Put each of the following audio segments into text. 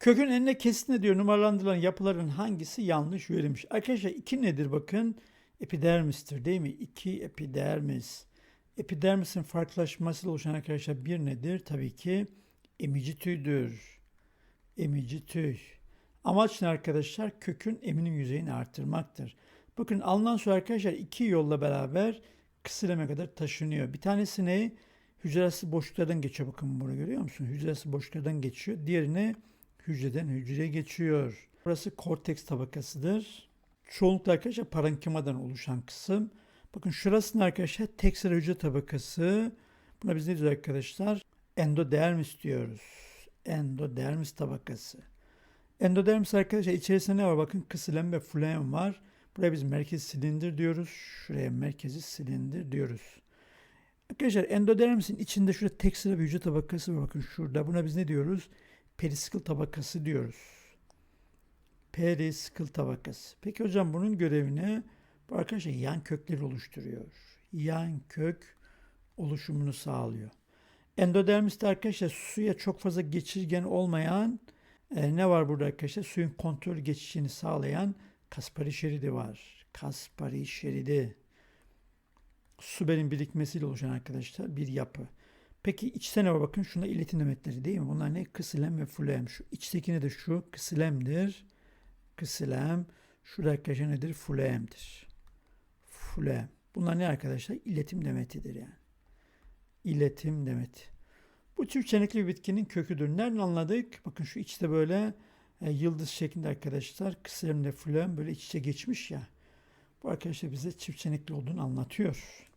Kökün enine kesin diyor numaralandırılan yapıların hangisi yanlış verilmiş? Arkadaşlar iki nedir bakın? Epidermistir değil mi? İki epidermis. Epidermisin farklılaşmasıyla oluşan arkadaşlar bir nedir? Tabii ki emici tüydür. Emici tüy. Amaç ne arkadaşlar? Kökün eminim yüzeyini artırmaktır. Bakın alınan su arkadaşlar iki yolla beraber kısıleme kadar taşınıyor. Bir tanesi ne? Hücresi boşluklardan geçiyor. Bakın bunu görüyor musun? Hücresi boşluklardan geçiyor. Diğerine hücreden hücreye geçiyor. Burası korteks tabakasıdır. Çoğunlukla arkadaşlar parenkimadan oluşan kısım. Bakın şurasının arkadaşlar tek sıra hücre tabakası. Buna biz ne diyoruz arkadaşlar? Endodermis diyoruz. Endodermis tabakası. Endodermis arkadaşlar içerisinde ne var? Bakın kısılem ve fluem var. Buraya biz merkezi silindir diyoruz. Şuraya merkezi silindir diyoruz. Arkadaşlar endodermisin içinde şurada tek sıra bir hücre tabakası var. Bakın şurada. Buna biz ne diyoruz? Periskil tabakası diyoruz. Periskil tabakası. Peki hocam bunun görevi ne? Bu arkadaşlar yan kökleri oluşturuyor. Yan kök oluşumunu sağlıyor. Endodermiste arkadaşlar suya çok fazla geçirgen olmayan e, ne var burada arkadaşlar? Suyun kontrol geçişini sağlayan Kaspari şeridi var. Kaspari şeridi. Su benim birikmesiyle oluşan arkadaşlar bir yapı. Peki içte ne var? Bakın şunda iletim demetleri değil mi? Bunlar ne? Kısilem ve fulem. Şu içtekine de şu kısilemdir. Kısilem. Şurada arkadaşlar nedir? Fulemdir. Fulem. Bunlar ne arkadaşlar? İletim demetidir yani. İletim demeti. Bu çift çenekli bir bitkinin köküdür. Nereden anladık? Bakın şu içte böyle e, yıldız şeklinde arkadaşlar kısilemle fulem böyle iç içe geçmiş ya. Bu arkadaşlar bize çift çenekli olduğunu anlatıyor.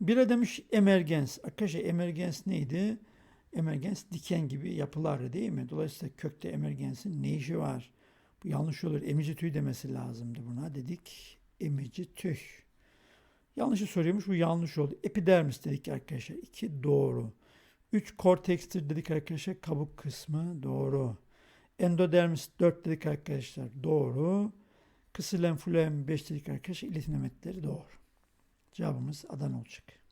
Bire demiş emergens. Arkadaşlar emergens neydi? Emergens diken gibi yapılar değil mi? Dolayısıyla kökte emergensin ne işi var? Bu yanlış olur. Emici tüy demesi lazımdı buna. Dedik emici tüy. Yanlışı soruyormuş. Bu yanlış oldu. Epidermis dedik arkadaşlar. İki doğru. Üç kortekstir dedik arkadaşlar. Kabuk kısmı doğru. Endodermis 4 dedik arkadaşlar. Doğru. Kısılen fulem 5 dedik arkadaşlar. İletim demetleri doğru. Cevabımız Adana olacak.